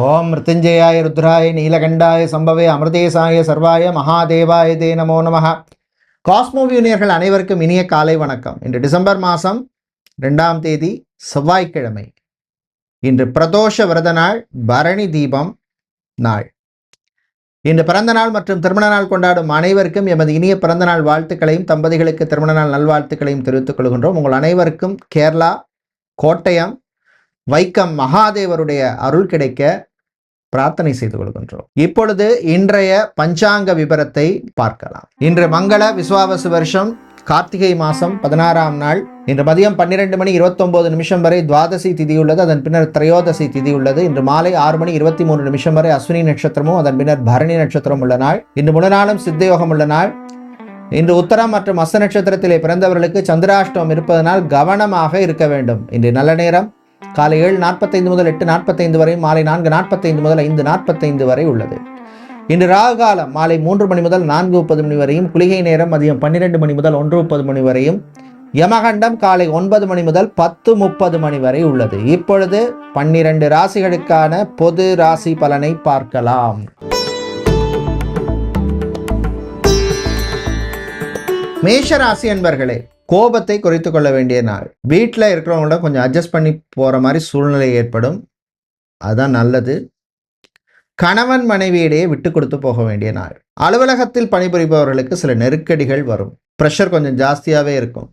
ஓம் மிருத்யுஞ்சயாய ருத்ராய நீலகண்டாய சம்பவே அமிர்தேசாய சர்வாய மகாதேவாய தே நமோ நமः காஸ்மோவி யூனியர்கள் அனைவருக்கும் இனிய காலை வணக்கம். இன்று டிசம்பர் மாதம் ரெண்டாம் தேதி செவ்வாய்க்கிழமை. இன்று பிரதோஷ விரத நாள் பரணி தீபம் நாள். இன்று பிறந்த நாள் மற்றும் திருமண நாள் கொண்டாடும் அனைவருக்கும் எமது இனிய பிறந்த நாள் வாழ்த்துக்களையும் தம்பதிகளுக்கு திருமண நாள் நல்வாழ்த்துக்களையும் தெரிவித்துக் கொள்கின்றோம். உங்கள் அனைவருக்கும் கேரளா கோட்டயம் வைக்கம் மகாதேவருடைய அருள் கிடைக்க பிரார்த்தனை செய்து கொள்கின்றோம். இப்பொழுது இன்றைய பஞ்சாங்க விபரத்தை பார்க்கலாம். இன்று மங்கள விசுவாவசு வருஷம் கார்த்திகை மாதம் பதினாறாம் நாள். இன்று மதியம் பன்னிரெண்டு மணி இருபத்தொம்போது நிமிஷம் வரை துவாதசி திதி உள்ளது. அதன் பின்னர் திரையோதசி திதி உள்ளது. இன்று மாலை ஆறு மணி இருபத்தி மூணு நிமிஷம் வரை அஸ்வினி நட்சத்திரமும் அதன் பின்னர் பரணி நட்சத்திரம் உள்ள நாள். இன்று முழு நாளும் சித்தயோகம் உள்ள நாள். இன்று உத்தரம் மற்றும் அஸ்த நட்சத்திரத்திலே பிறந்தவர்களுக்கு சந்திராஷ்டமம் இருப்பதனால் கவனமாக இருக்க வேண்டும். இன்று நல்ல நேரம். காலை ஏழு நாற்பத்தைந்து முதல் எட்டு நாற்பத்தைந்து வரை மாலை நான்கு நாற்பத்தைந்து முதல் ஐந்து நாற்பத்தைந்து வரை உள்ளது. இன்று ராகு காலம் மாலை மூன்று மணி முதல் நான்கு முப்பது மணி வரையும் குளிகை நேரம் மதியம் பன்னிரெண்டு மணி முதல் ஒன்று முப்பது மணி வரையும் யமகண்டம் காலை ஒன்பது மணி முதல் பத்து முப்பது மணி வரை உள்ளது. இப்பொழுது பன்னிரண்டு ராசிகளுக்கான பொது ராசி பலனை பார்க்கலாம். மேஷ ராசி அன்பர்களே கோபத்தை குறைத்து கொள்ள வேண்டிய நாள். வீட்டில் இருக்கிறவங்கள கொஞ்சம் அட்ஜஸ்ட் பண்ணி போகிற மாதிரி சூழ்நிலை ஏற்படும். அதுதான் நல்லது. கணவன் மனைவியிடையே விட்டு கொடுத்து போக வேண்டிய நாள். அலுவலகத்தில் பணிபுரிபவர்களுக்கு சில நெருக்கடிகள் வரும். ப்ரெஷர் கொஞ்சம் ஜாஸ்தியாகவே இருக்கும்.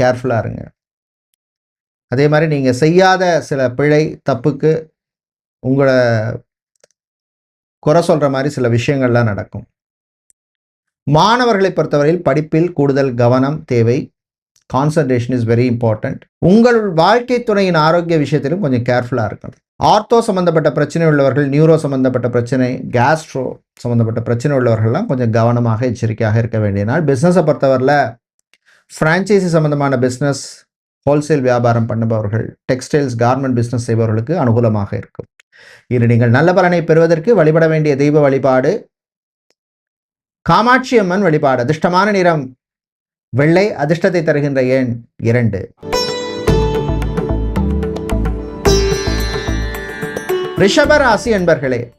கேர்ஃபுல்லாக இருங்க. அதே மாதிரி நீங்கள் செய்யாத சில பிழை தப்புக்கு உங்களை குறை சொல்கிற மாதிரி சில விஷயங்கள்லாம் நடக்கும். மாணவர்களை பொறுத்தவரையில் படிப்பில் கூடுதல் கவனம் தேவை. கான்சன்ட்ரேஷன் இஸ் வெரி இம்பார்ட்டண்ட் உங்கள் வாழ்க்கை துணையின் ஆரோக்கிய விஷயத்திலும் கொஞ்சம் கேர்ஃபுல்லாக இருக்கணும். ஆர்த்தோ சம்மந்தப்பட்ட பிரச்சனை உள்ளவர்கள் நியூரோ சம்மந்தப்பட்ட பிரச்சனை கேஸ்ட்ரோ சம்மந்தப்பட்ட பிரச்சனை உள்ளவர்கள்லாம் கொஞ்சம் கவனமாக எச்சரிக்கையாக இருக்க வேண்டிய நாள். பிஸ்னஸை பொறுத்தவரையில் ஃப்ரான்ச்சைசி சம்மந்தமான பிஸ்னஸ் ஹோல்சேல் வியாபாரம் பண்ணுபவர்கள் டெக்ஸ்டைல்ஸ் கார்மெண்ட் பிஸ்னஸ் செய்பவர்களுக்கு அனுகூலமாக இருக்கும். இது நீங்கள் நல்ல பலனை பெறுவதற்கு வழிபட வேண்டிய தெய்வ வழிபாடு காமாட்சி அம்மன் வழிபாடு அதிர்ஷ்டமான நிறம் வெள்ளை அதிர்ஷ்டத்தை தருகின்ற எண் இரண்டு. ரிஷபராசி என்பர்களே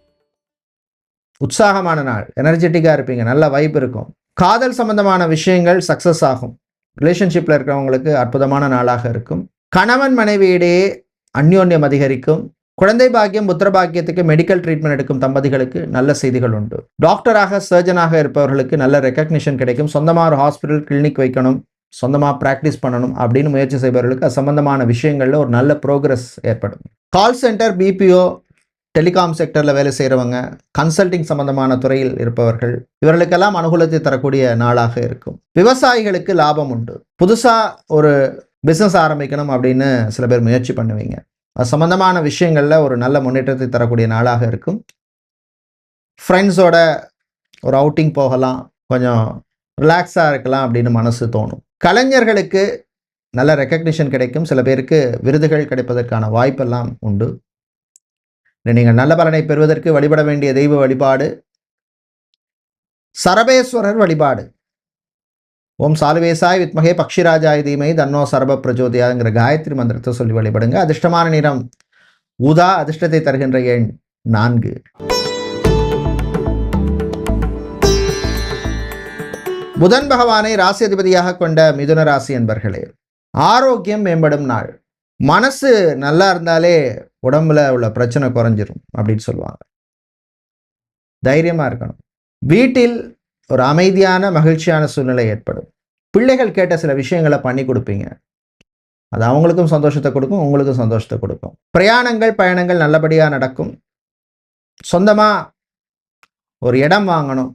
உற்சாகமான நாள் எனர்ஜெட்டிக்காக இருப்பீங்க நல்ல வைப் இருக்கும். காதல் சம்பந்தமான விஷயங்கள் சக்ஸஸ் ஆகும். ரிலேஷன்ஷிப்பில் இருக்கிறவங்களுக்கு அற்புதமான நாளாக இருக்கும். கணவன் மனைவியிடையே அந்யோன்யம் அதிகரிக்கும். குழந்தை பாக்கியம் புத்திர பாக்கியத்துக்கு மெடிக்கல் ட்ரீட்மெண்ட் எடுக்கும் தம்பதிகளுக்கு நல்ல செய்திகள் உண்டு. டாக்டராக சர்ஜனாக இருப்பவர்களுக்கு நல்ல ரெக்கக்னிஷன் கிடைக்கும். சொந்தமாக ஒரு ஹாஸ்பிட்டல் கிளினிக் வைக்கணும். சொந்தமாக ப்ராக்டிஸ் பண்ணணும் அப்படின்னு முயற்சி செய்பவர்களுக்கு அது சம்பந்தமான விஷயங்களில் ஒரு நல்ல ப்ரோக்ரஸ் ஏற்படும். கால் சென்டர் பிபிஓ டெலிகாம் செக்டரில் வேலை செய்கிறவங்க கன்சல்டிங் சம்பந்தமான துறையில் இருப்பவர்கள் இவர்களுக்கெல்லாம் அனுகூலத்தை தரக்கூடிய நாளாக இருக்கும். விவசாயிகளுக்கு லாபம் உண்டு. புதுசாக ஒரு பிஸ்னஸ் ஆரம்பிக்கணும் அப்படின்னு சில பேர் முயற்சி பண்ணுவீங்க. சம்மந்தமான விஷயங்களில் ஒரு நல்ல முன்னேற்றத்தை தரக்கூடிய நாளாக இருக்கும். ஃப்ரெண்ட்ஸோட ஒரு அவுட்டிங் போகலாம் கொஞ்சம் ரிலாக்ஸாக இருக்கலாம் அப்படின்னு மனசு தோணும். கலைஞர்களுக்கு நல்ல ரெக்கக்னிஷன் கிடைக்கும். சில பேருக்கு விருதுகள் கிடைப்பதற்கான வாய்ப்பெல்லாம் உண்டு. நீங்கள் நல்ல பலனை பெறுவதற்கு வழிபட வேண்டிய தெய்வ வழிபாடு சரபேஸ்வரர் வழிபாடு. ஓம் சாலுவேசாய் வித்மகே பக்ஷிராஜாய் தீமை தன்னோ சர்ப பிரஜோதியாங்கிற காயத்ரி மந்திரத்தை சொல்லி வழிபடுங்க. அதிர்ஷ்டமான நிறம். உதா அதிர்ஷ்டத்தை தருகின்ற எண் நான்கு. புதன் பகவானை ராசி அதிபதியாக கொண்ட மிதுன ராசி என்பர்களே ஆரோக்கியம் மேம்படும் நாள். மனசு நல்லா இருந்தாலே உடம்புல உள்ள பிரச்சனை குறைஞ்சிரும் அப்படின்னு சொல்லுவாங்க. தைரியமாக இருக்கணும். வீட்டில் ஒரு அமைதியான மகிழ்ச்சியான சூழ்நிலை ஏற்படும். பிள்ளைகள் கேட்ட சில விஷயங்களை பண்ணி கொடுப்பீங்க. அது அவங்களுக்கும் சந்தோஷத்தை கொடுக்கும் உங்களுக்கும் சந்தோஷத்தை கொடுக்கும். பிரயாணங்கள் பயணங்கள் நல்லபடியாக நடக்கும். சொந்தமாக ஒரு இடம் வாங்கணும்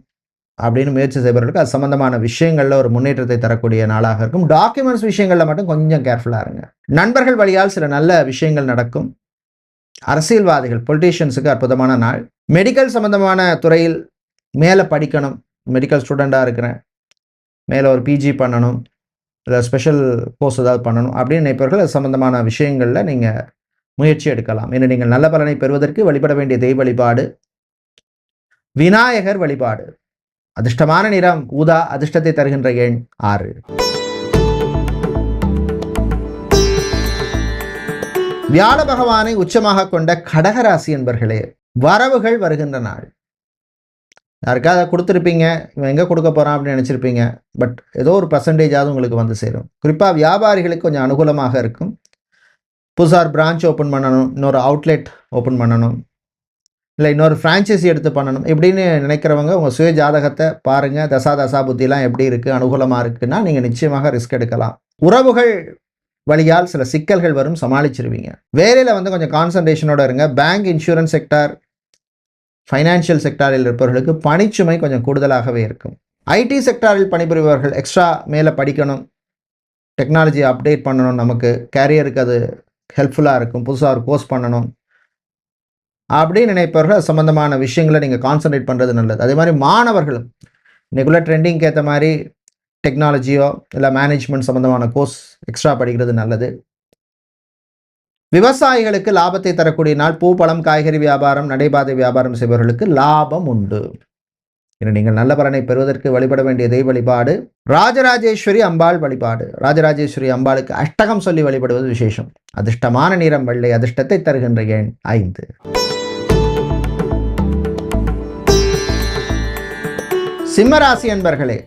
அப்படின்னு முயற்சி செய்பவர்களுக்கு அது சம்மந்தமான விஷயங்களில் ஒரு முன்னேற்றத்தை தரக்கூடிய நாளாக இருக்கும். டாக்குமெண்ட்ஸ் விஷயங்களில் மட்டும் கொஞ்சம் கேர்ஃபுல்லாக இருங்க. நண்பர்கள் வழியால் சில நல்ல விஷயங்கள் நடக்கும். அரசியல்வாதிகள் பொலிட்டீஷியன்ஸுக்கு அற்புதமான நாள். மெடிக்கல் சம்மந்தமான துறையில் மேலே படிக்கணும். மெடிக்கல் ஸ்டூடெண்ட்டாக இருக்கிறேன். மேலே ஒரு பிஜி பண்ணணும். இல்லை ஸ்பெஷல் கோர்ஸ் ஏதாவது பண்ணணும். அப்படின்னு நினைப்பவர்கள் அது சம்பந்தமான விஷயங்களில் நீங்கள் முயற்சி எடுக்கலாம். என நீங்கள் நல்ல பலனை பெறுவதற்கு வழிபட வேண்டிய தெய்வ வழிபாடு விநாயகர் வழிபாடு அதிர்ஷ்டமான நிறம் ஊதா அதிர்ஷ்டத்தை தருகின்ற எண் ஆறு. வியாழ பகவானை உச்சமாக கொண்ட கடகராசி என்பர்களே வரவுகள் வருகின்ற நாள். யாருக்காவது கொடுத்துருப்பீங்க இவன் எங்கே கொடுக்க போகிறான் அப்படின்னு நினச்சிருப்பீங்க. பட் ஏதோ ஒரு பர்சன்டேஜாவது உங்களுக்கு வந்து சேரும். குறிப்பாக வியாபாரிகளுக்கு கொஞ்சம் அனுகூலமாக இருக்கும். புதுசாக பிரான்ச் ஓப்பன் பண்ணணும் இன்னொரு அவுட்லெட் ஓப்பன் பண்ணணும் இல்லை இன்னொரு ஃப்ரான்ச்சைசி எடுத்து பண்ணணும் இப்படின்னு நினைக்கிறவங்க உங்கள் சுய ஜாதகத்தை பாருங்கள் தசா தசா புத்திலாம் எப்படி இருக்குது அனுகூலமாக இருக்குன்னா நீங்கள் நிச்சயமாக ரிஸ்க் எடுக்கலாம். உறவுகள் வழியால் சில சிக்கல்கள் வரும் சமாளிச்சிருவீங்க. வேலையில் வந்து கொஞ்சம் கான்சன்ட்ரேஷனோட இருங்க. பேங்க் இன்சூரன்ஸ் செக்டார் ஃபைனான்ஷியல் செக்டாரில் இருப்பவர்களுக்கு பணிச்சுமை கொஞ்சம் கூடுதலாகவே இருக்கும். ஐடி செக்டாரில் பணிபுரிபவர்கள் எக்ஸ்ட்ரா மேலே படிக்கணும். டெக்னாலஜி அப்டேட் பண்ணணும். நமக்கு கேரியருக்கு அது ஹெல்ப்ஃபுல்லாக இருக்கும். புதுசாக ஒரு கோர்ஸ் பண்ணணும். அப்படின்னு நினைப்பவர்கள் சம்மந்தமான விஷயங்களை நீங்கள் கான்சன்ட்ரேட் பண்ணுறது நல்லது. அதே மாதிரி மாணவர்களும் இன்றைக்குள்ள ட்ரெண்டிங்க்கு ஏற்ற மாதிரி டெக்னாலஜியோ இல்லை மேனேஜ்மெண்ட் சம்மந்தமான கோர்ஸ் எக்ஸ்ட்ரா படிக்கிறது நல்லது. விவசாயிகளுக்கு லாபத்தை தரக்கூடிய நாள். பூ பழம் காய்கறி வியாபாரம் நடைபாதை வியாபாரம் செய்பவர்களுக்கு லாபம் உண்டு. இன்று நீங்கள் நல்ல பலனை பெறுவதற்கு வழிபட வேண்டிய தெய்வ வழிபாடு ராஜராஜேஸ்வரி அம்பாள் வழிபாடு. ராஜராஜேஸ்வரி அம்பாளுக்கு அஷ்டகம் சொல்லி வழிபடுவது விசேஷம். அதிர்ஷ்டமான நிறம் வெள்ளை அதிர்ஷ்டத்தை தருகின்ற எண் ஐந்து. சிம்மராசி என்பர்களே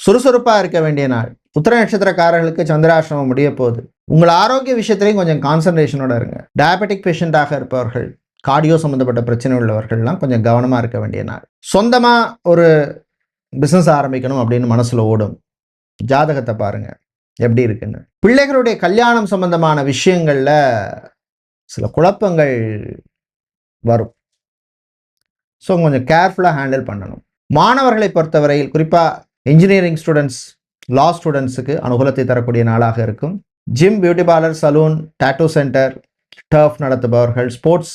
சுறுசுறுப்பாக இருக்க வேண்டிய நாள். உத்தர நட்சத்திரக்காரர்களுக்கு சந்திராசிரமம் முடிய போகுது. உங்கள் ஆரோக்கிய விஷயத்திலையும் கொஞ்சம் கான்சன்ட்ரேஷனோட இருங்க. டயபெட்டிக் பேஷண்ட்டாக இருப்பவர்கள் கார்டியோ சம்மந்தப்பட்ட பிரச்சனை உள்ளவர்கள்லாம் கொஞ்சம் கவனமாக இருக்க வேண்டிய நாள். சொந்தமாக ஒரு பிஸ்னஸ் ஆரம்பிக்கணும் அப்படின்னு மனசில் ஓடும். ஜாதகத்தை பாருங்க. எப்படி இருக்குன்னு. பிள்ளைகளுடைய கல்யாணம் சம்பந்தமான விஷயங்களில் சில குழப்பங்கள் வரும். ஸோ கொஞ்சம் கேர்ஃபுல்லாக ஹேண்டில் பண்ணணும். மாணவர்களை பொறுத்தவரையில் குறிப்பாக இன்ஜினியரிங் ஸ்டூடெண்ட்ஸ் லா ஸ்டூடெண்ட்ஸுக்கு அனுகூலத்தை தரக்கூடிய நாளாக இருக்கும். Gym beauty parlour salon tattoo centre turf நடத்துபவர்கள் sports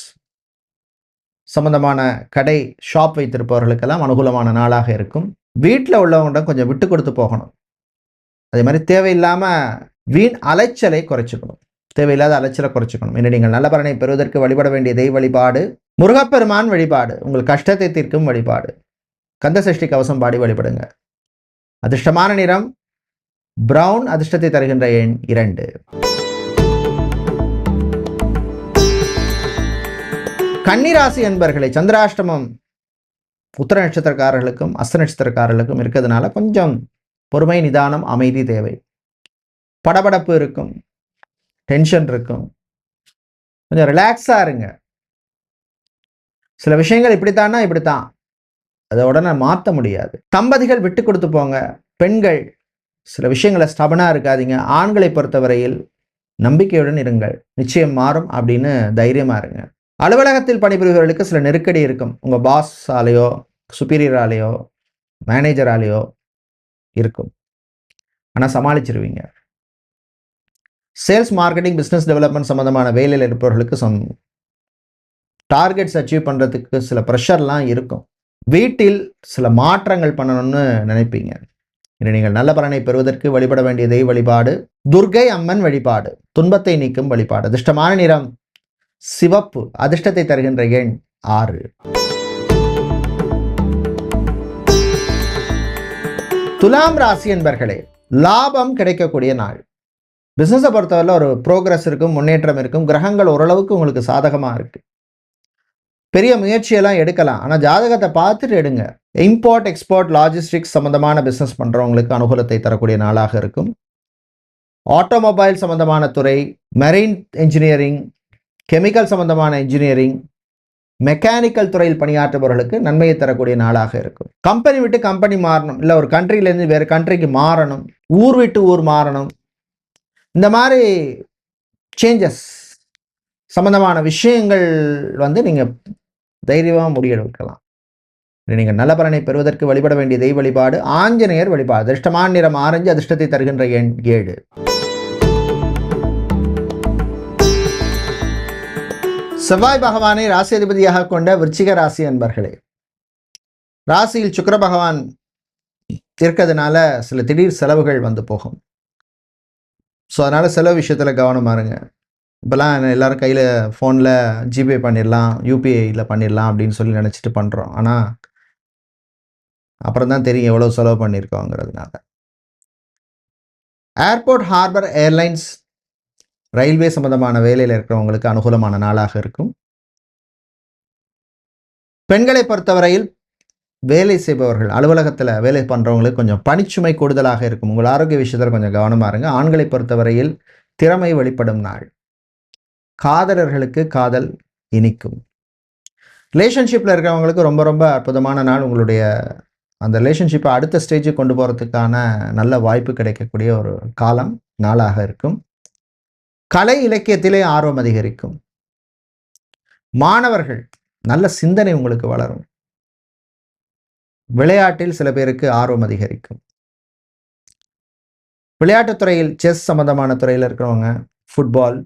சம்பந்தமான கடை ஷாப் வைத்திருப்பவர்களுக்கெல்லாம் அனுகூலமான நாளாக இருக்கும். வீட்டில் உள்ளவங்கள்ட்ட கொஞ்சம் விட்டு கொடுத்து போகணும். அதே மாதிரி தேவையில்லாமல் வீண் அலைச்சலை குறைச்சிக்கணும். தேவையில்லாத அலைச்சலை குறைச்சிக்கணும். இன்று நீங்கள் நல்ல பலனை பெறுவதற்கு வழிபட வேண்டிய தெய்வ வழிபாடு முருகப்பெருமான் வழிபாடு உங்கள் கஷ்டத்தை தீர்க்கும் வழிபாடு. கந்தசஷ்டி கவசம் பாடி வழிபடுங்க. அதிர்ஷ்டமான நிறம் பிரவுன் அதிர்ஷ்டத்தை தருகின்ற எண் இரண்டு. கன்னிராசி என்பர்களை சந்திராஷ்டமம் உத்தர நட்சத்திரக்காரர்களுக்கும் அஸ்த நட்சத்திரக்காரர்களுக்கும் இருக்கிறதுனால கொஞ்சம் பொறுமை நிதானம் அமைதி தேவை. படபடப்பு இருக்கும் டென்ஷன் இருக்கும். கொஞ்சம் ரிலாக்ஸாக இருங்க. சில விஷயங்கள் இப்படித்தானா இப்படித்தான். அதை உடனே மாற்ற முடியாது. தம்பதிகள் விட்டு கொடுத்து போங்க. பெண்கள் சில விஷயங்களை ஸ்டபனாக இருக்காதீங்க. ஆண்களை பொறுத்தவரையில் நம்பிக்கையுடன் இருங்கள். நிச்சயம் மாறும் அப்படின்னு தைரியமாக இருங்க. அலுவலகத்தில் பணிபுரிபவர்களுக்கு சில நெருக்கடி இருக்கும். உங்கள் பாஸாலேயோ சுப்பீரியராலேயோ மேனேஜராலேயோ இருக்கும். ஆனால் சமாளிச்சிருவீங்க. சேல்ஸ் மார்க்கெட்டிங் பிஸ்னஸ் டெவலப்மெண்ட் சம்மந்தமான வேலையில் இருப்பவர்களுக்கு சம் டார்கெட்ஸ் அச்சீவ் பண்ணுறதுக்கு சில ப்ரெஷர்லாம் இருக்கும். வீட்டில் சில மாற்றங்கள் பண்ணணும்னு நினைப்பீங்க. இன்று நீங்கள் நல்ல பலனை பெறுவதற்கு வழிபட வேண்டிய தெய்வ வழிபாடு. துர்கை அம்மன் வழிபாடு துன்பத்தை நீக்கும் வழிபாடு. அதிர்ஷ்டமான நிறம் சிவப்பு. அதிர்ஷ்டத்தை தருகின்ற எண் ஆறு. துலாம் ராசி என்பர்களே லாபம் கிடைக்கக்கூடிய நாள். பிசினஸை பொறுத்தவரை ஒரு ப்ரோக்ரஸ் இருக்கும் முன்னேற்றம் இருக்கும் கிரகங்கள் ஓரளவுக்கு உங்களுக்கு சாதகமாக இருக்கு. பெரிய முயற்சியெல்லாம் எடுக்கலாம். ஆனால் ஜாதகத்தை பார்த்துட்டு எடுங்க. இம்போர்ட் எக்ஸ்போர்ட் லாஜிஸ்டிக்ஸ் சம்மந்தமான பிஸ்னஸ் பண்ணுறவங்களுக்கு அனுகூலத்தை தரக்கூடிய நாளாக இருக்கும். ஆட்டோமொபைல் சம்மந்தமான துறை மெரெயின் இன்ஜினியரிங் கெமிக்கல் சம்மந்தமான இன்ஜினியரிங் மெக்கானிக்கல் துறையில் பணியாற்றுபவர்களுக்கு நன்மையை தரக்கூடிய நாளாக இருக்கும். கம்பெனி விட்டு கம்பெனி மாறணும். இல்லை ஒரு கண்ட்ரிலேருந்து வேறு கண்ட்ரிக்கு மாறணும். ஊர் விட்டு ஊர் மாறணும். இந்த மாதிரி சேஞ்சஸ் சம்மந்தமான விஷயங்கள் வந்து நீங்கள் தைரியமாக முடியெடுக்கலாம். நீங்கள் நல்ல பலனை பெறுவதற்கு வழிபட வேண்டிய தெய்வ வழிபாடு ஆஞ்சநேயர் வழிபாடு. அதிர்ஷ்டமான நிறம் ஆரஞ்சு அதிர்ஷ்டத்தை தருகின்ற எண் ஏழு. செவ்வாய் பகவானை ராசியதிபதியாக கொண்ட விருச்சிக ராசி அன்பர்களே ராசியில் சுக்கர பகவான் இருக்கிறதுனால சில திடீர் செலவுகள் வந்து போகும். ஸோ அதனால் செலவு விஷயத்தில் கவனமாக இருங்க. இப்போலாம் எல்லோரும் கையில் ஃபோனில் ஜிபே பண்ணிடலாம் யூபிஐயில் பண்ணிடலாம் அப்படின்னு சொல்லி நினச்சிட்டு பண்ணுறோம் ஆனால் அப்புறம் தான் தெரியும் எவ்வளோ செலவு பண்ணியிருக்கோங்கிறதுனால ஏர்போர்ட் ஹார்பர் ஏர்லைன்ஸ் ரயில்வே சம்பந்தமான வேலையில் இருக்கிறவங்களுக்கு அனுகூலமான நாளாக இருக்கும். பெண்களை பொறுத்தவரையில் வேலை செய்பவர்கள் அலுவலகத்தில் வேலை பண்ணுறவங்களுக்கு கொஞ்சம் பணிச்சுமை கூடுதலாக இருக்கும். உங்கள் ஆரோக்கிய விஷயத்தில் கொஞ்சம் கவனமாக இருங்க. ஆண்களை பொறுத்தவரையில் திறமை வெளிப்படும் நாள். காதலர்களுக்கு காதல் இனிக்கும். ரிலேஷன்ஷிப்பில் இருக்கிறவங்களுக்கு ரொம்ப ரொம்ப அற்புதமான நாள் உங்களுடைய அந்த ரிலேஷன்ஷிப்பை அடுத்த ஸ்டேஜுக்கு கொண்டு போகிறதுக்கான நல்ல வாய்ப்பு கிடைக்கக்கூடிய ஒரு காலம் நாளாக இருக்கும். கலை இலக்கியத்திலே ஆர்வம் அதிகரிக்கும். மாணவர்கள் நல்ல சிந்தனை உங்களுக்கு வளரும். விளையாட்டில் சில பேருக்கு ஆர்வம் அதிகரிக்கும். விளையாட்டுத்துறையில் செஸ் சம்பந்தமான துறையில் இருக்கிறவங்க ஃபுட்பால்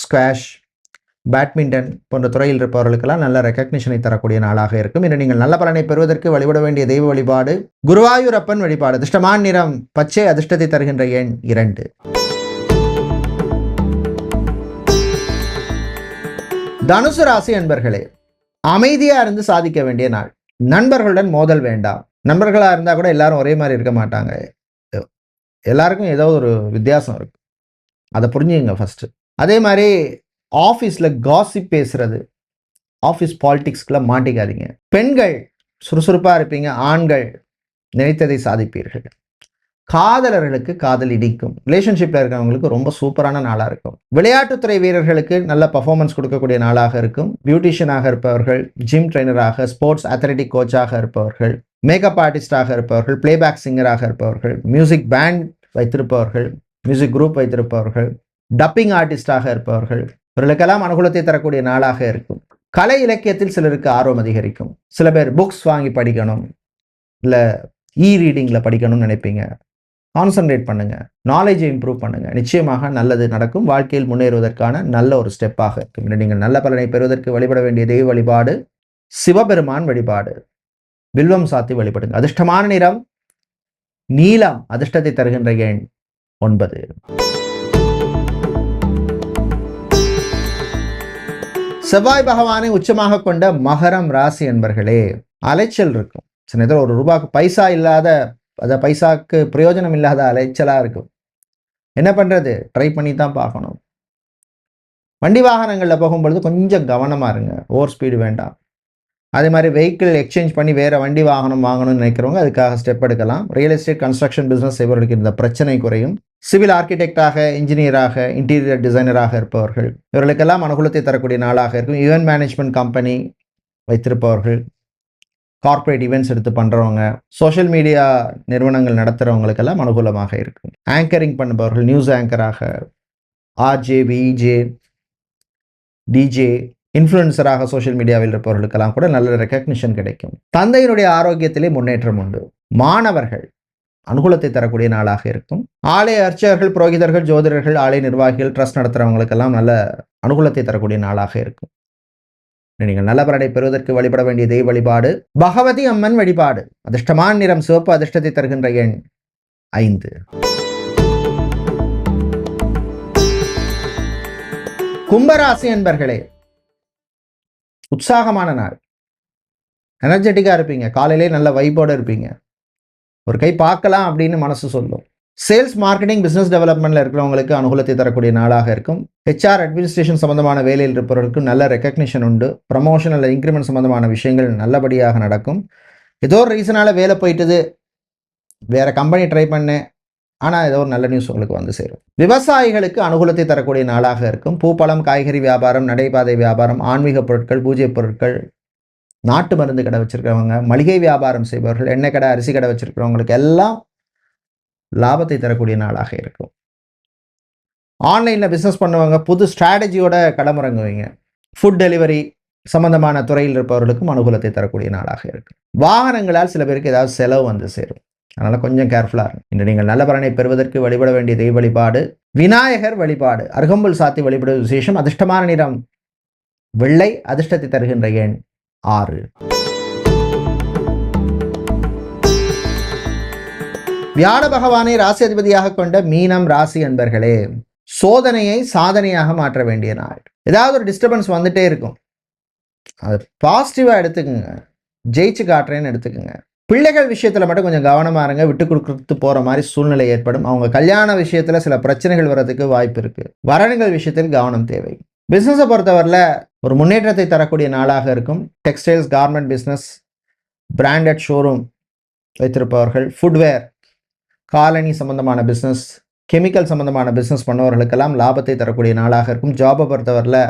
ஸ்குவாஷ் பேட்மிண்டன் போன்ற துறையில் இருப்பவர்களுக்கெல்லாம் நல்ல ரெக்கக்னிஷனை தரக்கூடிய நாளாக இருக்கும். இன்று நீங்கள் நல்ல பலனை பெறுவதற்கு வழிபட வேண்டிய தெய்வ வழிபாடு குருவாயூரப்பன் வழிபாடு. அதிர்ஷ்டமான நிறம் பச்சை அதிர்ஷ்டத்தை தருகின்ற எண் இரண்டு. தனுசு ராசி அன்பர்களே அமைதியா இருந்து சாதிக்க வேண்டிய நாள். நண்பர்களுடன் மோதல் வேண்டாம். நண்பர்களா இருந்தா கூட எல்லாரும் ஒரே மாதிரி இருக்க மாட்டாங்க. எல்லாருக்கும் ஏதோ ஒரு வித்தியாசம் இருக்கு. அதை புரிஞ்சுங்க ஃபர்ஸ்ட் அதே மாதிரி ஆஃபீஸில் காசிப் பேசுறது ஆஃபீஸ் பாலிட்டிக்ஸ்க்குலாம் மாட்டிக்காதீங்க. பெண்கள் சுறுசுறுப்பாக இருப்பீங்க ஆண்கள் நினைத்ததை சாதிப்பீர்கள். காதலர்களுக்கு காதல் இடிக்கும். ரிலேஷன்ஷிப்பில் இருக்கிறவங்களுக்கு ரொம்ப சூப்பரான நாளாக இருக்கும். விளையாட்டுத்துறை வீரர்களுக்கு நல்ல பர்ஃபார்மன்ஸ் கொடுக்கக்கூடிய நாளாக இருக்கும். பியூட்டிஷியனாக இருப்பவர்கள் ஜிம் ட்ரைனராக ஸ்போர்ட்ஸ் அத்லெட்டிக் கோச்சாக இருப்பவர்கள் மேக்கப் ஆர்டிஸ்டாக இருப்பவர்கள் பிளேபேக் சிங்கராக இருப்பவர்கள் மியூசிக் பேண்ட் வைத்திருப்பவர்கள் மியூசிக் குரூப் வைத்திருப்பவர்கள் டப்பிங் ஆர்டிஸ்டாக இருப்பவர்கள் இவர்களுக்கெல்லாம் அனுகூலத்தை தரக்கூடிய நாளாக இருக்கும். கலை இலக்கியத்தில் சிலருக்கு ஆர்வம் அதிகரிக்கும். சில பேர் புக்ஸ் வாங்கி படிக்கணும் இல்லை இ ரீடிங்கில் படிக்கணும்னு நினைப்பீங்க. கான்சன்ட்ரேட் பண்ணுங்க. நாலேஜை இம்ப்ரூவ் பண்ணுங்க. நிச்சயமாக நல்லது நடக்கும். வாழ்க்கையில் முன்னேறுவதற்கான நல்ல ஒரு ஸ்டெப்பாக இருக்கும். நீங்கள் நல்ல பலனை பெறுவதற்கு வழிபட வேண்டிய தெய்வ வழிபாடு சிவபெருமான் வழிபாடு. வில்வம் சாத்தி வழிபடுங்க. அதிர்ஷ்டமான நிறம் நீலம் அதிர்ஷ்டத்தை தருகின்ற எண் ஒன்பது. செவ்வாய் பகவானை உச்சமாக கொண்ட மகரம் ராசி என்பர்களே அலைச்சல் இருக்கும். சில நேரத்தில் ஒரு ரூபாய்க்கு பைசா இல்லாத அதை பைசாக்கு பிரயோஜனம் இல்லாத அலைச்சலாக இருக்கும். என்ன பண்ணுறது ட்ரை பண்ணி தான் பார்க்கணும். வண்டி வாகனங்களில் போகும்பொழுது கொஞ்சம் கவனமாக இருங்க. ஓவர் ஸ்பீடு வேண்டாம். அதே மாதிரி வெஹிக்கிள் எக்ஸ்சேஞ்ச் பண்ணி வேறு வண்டி வாகனம் வாங்கணும்னு நினைக்கிறவங்க அதுக்காக ஸ்டெப் எடுக்கலாம். ரியல் எஸ்டேட் கன்ஸ்ட்ரக்ஷன் பிஸ்னஸ் செய்பவர்களுக்கு இந்த பிரச்சனை குறையும். சிவில் ஆர்கிடெக்டாக இன்ஜினியராக இன்டீரியர் டிசைனராக இருப்பவர்கள். இவர்களுக்கெல்லாம் அனுகூலத்தை தரக்கூடிய நாளாக இருக்கும். ஈவென்ட் மேனேஜ்மெண்ட் கம்பெனி வைத்திருப்பவர்கள். கார்ப்பரேட் ஈவெண்ட்ஸ் எடுத்து பண்ணுறவங்க சோஷியல் மீடியா நிறுவனங்கள் நடத்துகிறவங்களுக்கெல்லாம் அனுகூலமாக இருக்கும். ஆங்கரிங் பண்ணுபவர்கள் நியூஸ் ஆங்கராக ஆர்ஜே விஜே டிஜே இன்ஃப்ளூயன்சராக சோஷியல் மீடியாவில் இருப்பவர்களுக்கெல்லாம் கூட நல்ல ரெக்கக்னிஷன் கிடைக்கும். தந்தையினுடைய ஆரோக்கியத்திலே முன்னேற்றம் உண்டு. மாணவர்கள் அனுகூலத்தை தரக்கூடிய நாளாக இருக்கும். ஆலய அர்ச்சகர்கள் புரோகிதர்கள் ஜோதிடர்கள் ஆலய நிர்வாகிகள் ட்ரஸ்ட் நடத்துகிறவங்களுக்கெல்லாம் நல்ல அனுகூலத்தை தரக்கூடிய நாளாக இருக்கும். நீங்கள் நல்ல பலனை பெறுவதற்கு வழிபட வேண்டிய தெய்வ வழிபாடு பகவதி அம்மன் வழிபாடு அதிர்ஷ்டமான நிறம் சிவப்பு அதிர்ஷ்டத்தை தருகின்ற எண் ஐந்து. கும்பராசி என்பர்களே உற்சாகமான நாள். எனர்ஜெட்டிக்காக இருப்பீங்க. காலையிலே நல்ல வைப்போடு இருப்பீங்க. ஒரு கை பார்க்கலாம் அப்படின்னு மனசு சொல்லும். சேல்ஸ் மார்க்கெட்டிங் பிஸ்னஸ் டெவலப்மெண்ட்டில் இருக்கிறவங்களுக்கு அனுகூலத்தை தரக்கூடிய நாளாக இருக்கும். ஹெச்ஆர் அட்மினிஸ்ட்ரேஷன் சம்பந்தமான வேலையில் இருப்பவர்களுக்கு நல்ல ரெக்கக்னிஷன் உண்டு. ப்ரமோஷன் அல்ல இன்க்ரிமெண்ட் சம்பந்தமான விஷயங்கள் நல்லபடியாக நடக்கும். ஏதோ ஒரு ரீசனால் வேலை போயிட்டது. வேற கம்பெனி ட்ரை பண்ணேன் ஆனால் ஏதோ ஒரு நல்ல நியூஸ் உங்களுக்கு வந்து சேரும். விவசாயிகளுக்கு அனுகூலத்தை தரக்கூடிய நாளாக இருக்கும். பூப்பழம் காய்கறி வியாபாரம் நடைபாதை வியாபாரம் ஆன்மீக பொருட்கள் பூஜை பொருட்கள் நாட்டு மருந்து கடை வச்சிருக்கிறவங்க மளிகை வியாபாரம் செய்பவர்கள் எண்ணெய் கடை அரிசி கடை வச்சிருக்கிறவங்களுக்கு எல்லாம் லாபத்தை தரக்கூடிய நாளாக இருக்கும். ஆன்லைனில் பிஸ்னஸ் பண்ணுவாங்க புது ஸ்ட்ராட்டஜியோட களமிறங்குவீங்க. ஃபுட் டெலிவரி சம்பந்தமான துறையில் இருப்பவர்களுக்கும் அனுகூலத்தை தரக்கூடிய நாளாக இருக்கும். வாகனங்களால் சில பேருக்கு ஏதாவது செலவு வந்து சேரும். அதனால் கொஞ்சம் கேர்ஃபுல்லாக இருக்கும் இன்று நீங்கள் நல்ல பலனை பெறுவதற்கு வழிபட வேண்டிய தெய்வ வழிபாடு விநாயகர் வழிபாடு அருகம்புல் சாத்தி வழிபடுவது விசேஷம் அதிர்ஷ்டமான நிறம் வெள்ளை அதிர்ஷ்டத்தை தருகின்ற எண் ஆறு. வியாழ பகவானை ராசி அதிபதியாக கொண்ட மீனம் ராசி அன்பர்களே சோதனையை சாதனையாக மாற்ற வேண்டிய நாள். ஏதாவது ஒரு டிஸ்டர்பன்ஸ் வந்துட்டே இருக்கும். அது பாசிட்டிவாக எடுத்துக்கோங்க. ஜெயிச்சு காட்டுறேன்னு எடுத்துக்கோங்க. பிள்ளைகள் விஷயத்தில் மட்டும் கொஞ்சம் கவனமாக இருங்க. விட்டு கொடுத்து போகிற மாதிரி சூழ்நிலை ஏற்படும். அவங்க கல்யாண விஷயத்தில் சில பிரச்சனைகள் வர்றதுக்கு வாய்ப்பு இருக்குது வரணுங்கள் விஷயத்தில் கவனம் தேவை. பிஸ்னஸை பொறுத்தவரையில் ஒரு முன்னேற்றத்தை தரக்கூடிய நாளாக இருக்கும். Textiles garment business branded showroom வைத்திருப்பவர்கள் ஃபுட்வேர் காலனி சம்பந்தமான பிஸ்னஸ் கெமிக்கல் சம்பந்தமான பிஸ்னஸ் பண்ணவர்களுக்கெல்லாம் லாபத்தை தரக்கூடிய நாளாக இருக்கும். ஜாபை பொறுத்தவரையில்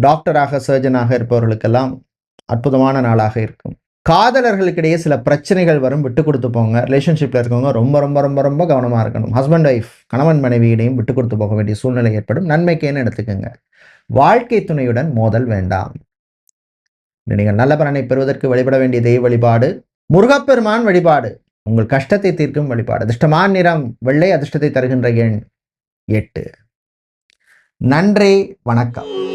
டாக்டராக சர்ஜனாக இருப்பவர்களுக்கெல்லாம் அற்புதமான நாளாக இருக்கும். காதலர்களுக்கிடையே சில பிரச்சனைகள் வரும். விட்டு கொடுத்து போங்க. ரிலேஷன்ஷிப்பில் இருக்கவங்க ரொம்ப ரொம்ப ரொம்ப ரொம்ப கவனமாக இருக்கணும். ஹஸ்பண்ட் ஒய்ஃப் கணவன் மனைவியிடையும் விட்டு கொடுத்து போக வேண்டிய சூழ்நிலை ஏற்படும். நன்மைக்கேன்னு எடுத்துக்கோங்க. வாழ்க்கை துணையுடன் மோதல் வேண்டாம். நீங்கள் நல்ல பலனை பெறுவதற்கு வழிபட வேண்டிய தெய்வ வழிபாடு முருகப்பெருமான் வழிபாடு உங்கள் கஷ்டத்தை தீர்க்கும் வழிபாடு. அதிர்ஷ்டமான நிறம் வெள்ளை அதிர்ஷ்டத்தை தருகின்ற எண் எட்டு. நன்றி வணக்கம்.